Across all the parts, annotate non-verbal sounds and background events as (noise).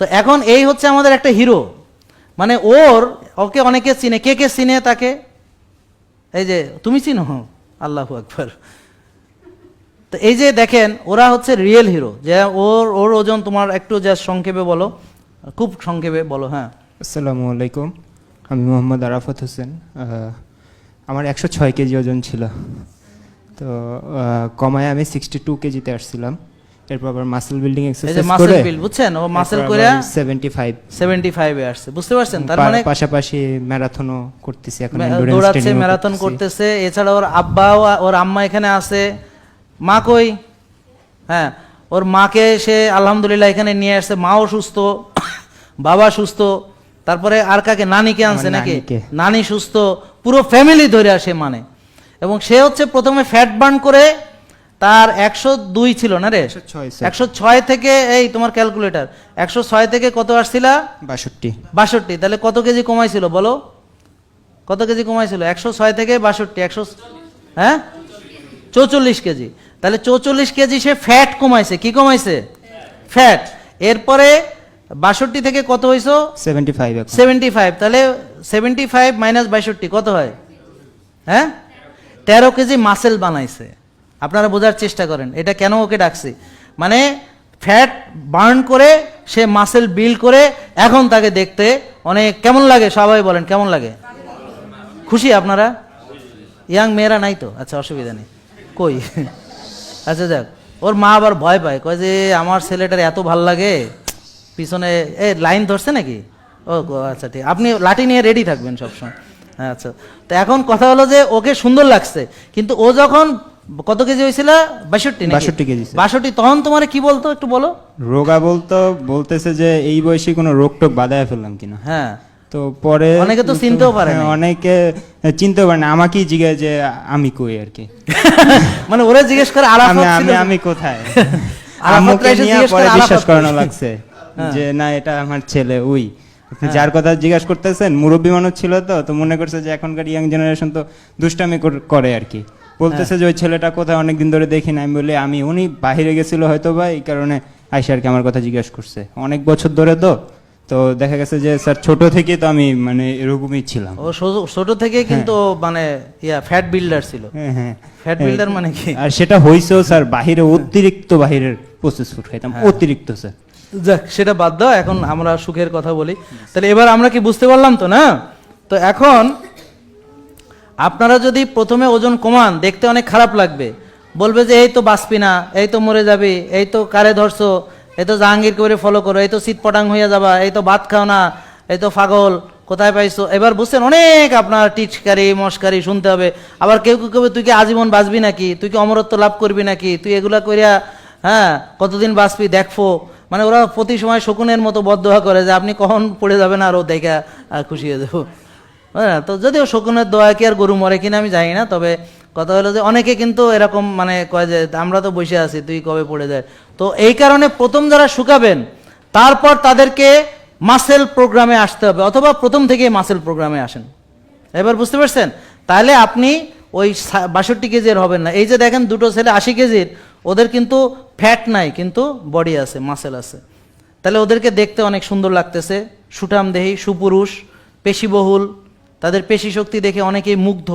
তো এখন এই হচ্ছে আমাদের একটা হিরো মানে ওর, ওকে অনেকে চিনে। কে কে চিনে তাকে? এই যে, তুমি চিনো? আল্লাহ আকবর। তো এই যে দেখেন, ওরা হচ্ছে রিয়েল হিরো যে ওর ওর ওজন তোমার একটু যা সংক্ষেপে বলো। খুব সংক্ষেপে বলো হ্যাঁ। আসসালামু আলাইকুম। আমি মোহাম্মদ আরাফাত হোসেন। আমার একশো ছয় কেজি ওজন ছিল। তো কমায় আমি সিক্সটি টু কেজিতে আসছিলাম। এরপর আবার মাসেল বিল্ডিং এক্সারসাইজ মাসেল করে বিল বুঝছেন? ও মাসেল করে সেভেন্টি ফাইভ সেভেন্টি ফাইভে আসছে। বুঝতে পারছেন? তার মানে পাশাপাশি ম্যারাথনও করতেছি এখন endurance দৌড়াচ্ছে ম্যারাথন করতেছে। এছাড়া ওর আব্বাও ওর আম্মা এখানে আছে। মা কই? হ্যাঁ। ওর মাকে সে আলহামদুলিল্লাহ এখানে নিয়ে আসছে। মাও সুস্থ বাবা সুস্থ। তারপরে আর কাকে? নানিকে আনছে নাকি? নানি সুস্থ। পুরো ফ্যামিলি ধরে আসে মানে। এবং সে হচ্ছে প্রথমে ফ্যাট বার্ন করে তার একশো দুই ছিল না রে? একশো ছয় থেকে এই তোমার ক্যালকুলেটর একশো ছয় থেকে কত আসছিলা? বাষট্টি। বাষট্টি। তাহলে কত কেজি কমাইছিল বলো? কত কেজি কমাইছিল? একশো ছয় থেকে বাষট্টি একশো হ্যাঁ? চৌচল্লিশ কেজি। তাহলে চৌচল্লিশ কেজি সে ফ্যাট কমাইছে। কি কমাইছে? ফ্যাট এরপরে বাষট্টি থেকে কত হয়েছে সেভেন্টি ফাইভ সেভেন্টি ফাইভ তাহলে সেভেন্টি ফাইভ মাইনাস বাষট্টি কত হয়? হ্যাঁ? তেরো কেজি মাসেল বানাইছে। আপনারা বোঝার চেষ্টা করেন, এটা কেন ওকে ডাকছি? মানে ফ্যাট বার্ন করে সে মাসেল বিল করে এখন তাকে দেখতে অনেক কেমন লাগে, সবাই বলেন কেমন লাগে? খুশি আপনারা? ইয়াং মেয়েরা নাই তো? আচ্ছা অসুবিধা নেই। কই? (laughs) আচ্ছা যাক। ওর মা আবার ভয় পায়, কয় যে আমার ছেলেটার এত ভালো লাগে, পিছনে এ লাইন ধরছে নাকি? ও আচ্ছা ঠিক, আপনি লাঠি নিয়ে রেডি থাকবেন সবসময়। আচ্ছা তো এখন কথা হলো যে ওকে সুন্দর লাগছে, কিন্তু ও যখন কত কেজি হয়েছিল? বাষট্টি? 62 কেজি, বাষট্টি। তখন তোমার কি বলতো একটু বলো? রোগা বলতো বলতেছে যে এই বয়সে কোনো রোগ টোক বাধায় ফেললাম কিনা। হ্যাঁ। তো পরে অনেকে তো চিনতেও পারে হ্যাঁ, অনেকে চিনতেও পারে না। আমাকেই জিজ্ঞাসা যে আমি কই আর কি। (laughs) মানে ওরা জিজ্ঞেস করে আমি আরাফাত আমি আমি কোথায়? (laughs) আম্মুকে নিয়ে পরে করে বিশ্বাস করানো লাগছে (laughs) হ্যাঁ। যে না এটা আমার ছেলে ওই আপনি যার কথা জিজ্ঞাসা করতেছেন মুরব্বী মানুষ ছিল তো তো মনে করছে যে এখনকার ইয়াং জেনারেশন তো দুষ্টামি করে আর কি। বলতেছে যে ওই ছেলেটা কোথায়? অনেকদিন ধরে দেখি না আমি বলি আমি উনি বাহিরে গেছিল হয়তো বা এই কারণে আইসা আর কি আমার কথা জিজ্ঞাসা করছে। অনেক বছর ধরে তো তো দেখা গেছে যে স্যার ছোট থেকে তো আমি মানে এরকমই ছিলাম। ও ছোট- থেকে কিন্তু মানে ইয়া ফ্যাট বিল্ডার ছিল। হ্যাঁ হ্যাঁ। ফ্যাট বিল্ডার মানে কি? আর সেটা হয়েছেও স্যার বাহিরে অতিরিক্ত বাহিরের প্রসেস ফুড খাইতাম হ্যাঁ। অতিরিক্ত স্যার। যাক সেটা বাদ দাও এখন আমরা সুখের কথা বলি। তাহলে এবার আমরা কি বুঝতে পারলাম তো না? তো এখন আপনারা যদি প্রথমে ওজন কমান, দেখতে অনেক খারাপ লাগবে। বলবে যে, এই তো বাঁচবি না, এই তো মরে যাবি, এই তো কারে ধরছো, এই তো জাহাঙ্গীর করে ফলো করো, এই তো সিট পটাং হয়ে যাবা, এই তো ভাত খাও না, এই তো পাগল, কোথায় পাইছো? এবার বুঝছেন, অনেক আপনার টিচকারি মস্কারি শুনতে হবে। আবার কেউ কেউ তুই কি আজীবন বাঁচবি নাকি? তুই কি অমরত্ব লাভ করবি নাকি? তুই এগুলা করিয়া হ্যাঁ কতদিন বাঁচবি দেখব মানে ওরা প্রতি সময় শকুনের মতো বদোয়া করে যে, আপনি কখন পড়ে যাবেন আর ও দেখা খুশি হয়ে যাব। হ্যাঁ তো যদিও শকুনের দোয়া কি আর গরু মরে কিনা আমি জানি না, তবে কথা হলো যে অনেকে কিন্তু এরকম মানে কয় যে, আমরা তো বসে আছি, তুই কবে পড়ে যায়? তো এই কারণে প্রথম যারা শুকাবেন, তারপর তাদেরকে মাসেল প্রোগ্রামে আসতে হবে, অথবা প্রথম থেকে মাসেল প্রোগ্রামে আসেন। এবার বুঝতে পারছেন? তাহলে আপনি ওই বাষট্টি কেজির হবেন না। এই যে দেখেন দুটো ছেলে আশি কেজির, ওদের কিন্তু ফ্যাট নাই, কিন্তু বডি আছে মাসেল আছে। তাহলে ওদেরকে দেখতে অনেক সুন্দর লাগতেছে। সুঠাম দেহি, সুপুরুষ, পেশিবহুল তাদের পেশি শক্তি দেখে অনেকেই মুগ্ধ।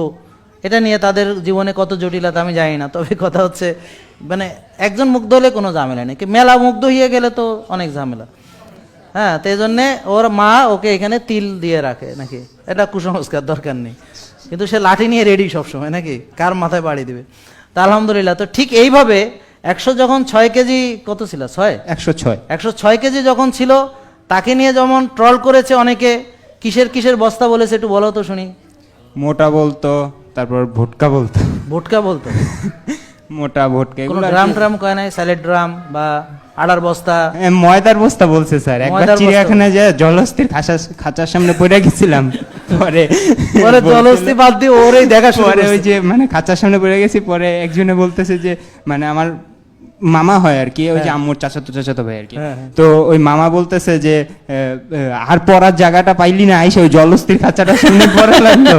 এটা নিয়ে তাদের জীবনে কত জটিলতা আমি জানি না তবে কথা হচ্ছে মানে একজন মুগ্ধ হলে কোনো ঝামেলা নেই। মেলা মুগ্ধ হয়ে গেলে তো অনেক ঝামেলা। হ্যাঁ তো এই জন্যে ওর মা ওকে এখানে তিল দিয়ে রাখে নাকি? এটা কুসংস্কার দরকার নেই। কিন্তু সে লাঠি নিয়ে রেডি সবসময় নাকি? কার মাথায় বাড়ি দিবে? তা আলহামদুলিল্লাহ তো ঠিক এইভাবে একশো যখন ছয় কেজি কত ছিল? ছয়? একশো ছয়। একশো ছয় কেজি যখন ছিল তাকে নিয়ে যেমন ট্রল করেছে অনেকে কিসের কিসের বস্তা বলেছে একটু বলো তো শুনি। মোটা বলতো তারপর ভুটকা বলতো। ভুটকা বলতো? (laughs) মোটা ভুটকা কোনো ড্রাম ট্রাম কয় নাই? স্যালেড ড্রাম বা আড়ার বস্তা? ময়দার বস্তা বলছে স্যার। একবার চিড়িয়াখানায় যে জলস্থির খাঁচা খাঁচার সামনে পড়ে গেছিলাম পরে (laughs) পরে জলস্তি বাদ দিয়ে ওরই দেখা শুরু পরে ওই যে মানে খাঁচার সামনে পড়ে গেছি পরে একজনে বলতেছে যে মানে আমার মামা হয় আর কি ওই যে হ্যাঁ। আম্মুর চাচাতো চাচাতো ভাই আর কি। হ্যাঁ, হ্যাঁ। তো ওই মামা বলতেছে যে আর পড়ার জায়গাটা পাইলি না আইসে ওই জলস্থির খাঁচাটার সামনে পড়া লাগল।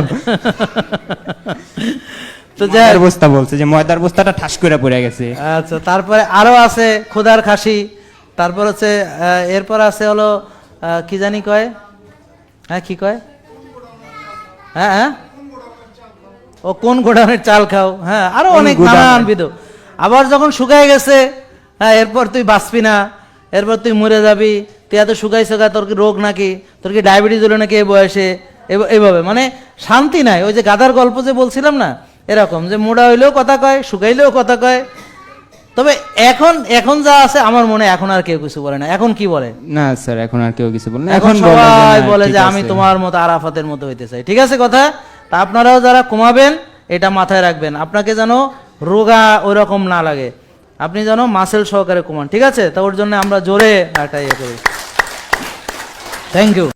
তো বস্তা বলছে যে ময়দার বস্তাটা ঠাস করে পড়ে গেছে। আচ্ছা তারপরে আরও আছে খোদার খাসি তারপর হচ্ছে এরপর আছে হলো কি জানি কয়? হ্যাঁ কি কয়? হ্যাঁ হ্যাঁ? ও কোন গোডাউনের চাল খাও? হ্যাঁ আরও অনেক নানান বিধ আবার যখন শুকায় গেছে হ্যাঁ এরপর তুই বাঁচবি না এরপর তুই মরে যাবি তুই এত শুকাই শুকা তোর কি রোগ নাকি? তোর কি ডায়াবেটিস হলো নাকি এই বয়সে? এভ- এইভাবে মানে শান্তি নাই। ওই যে গাদার গল্প যে বলছিলাম না এরকম যে মোড়া হইলেও কথা কয় শুকাইলেও কথা কয়। তবে এখন এখন যা আছে আমার মনে এখন আর কেউ কিছু বলে না। এখন কি বলে? না স্যার এখন আর কেউ কিছু বলে না। এখন সবাই বলে যে আমি তোমার মতো আরাফাতের মতো হইতে চাই। ঠিক আছে কথা? তা আপনারাও যারা কমাবেন এটা মাথায় রাখবেন। আপনাকে যেন রোগা ওই রকম না লাগে। আপনি যেন মাসেল সহকারে কমান ঠিক আছে? তা ওর জন্য আমরা জোরে একটা ইয়ে করি। Thank you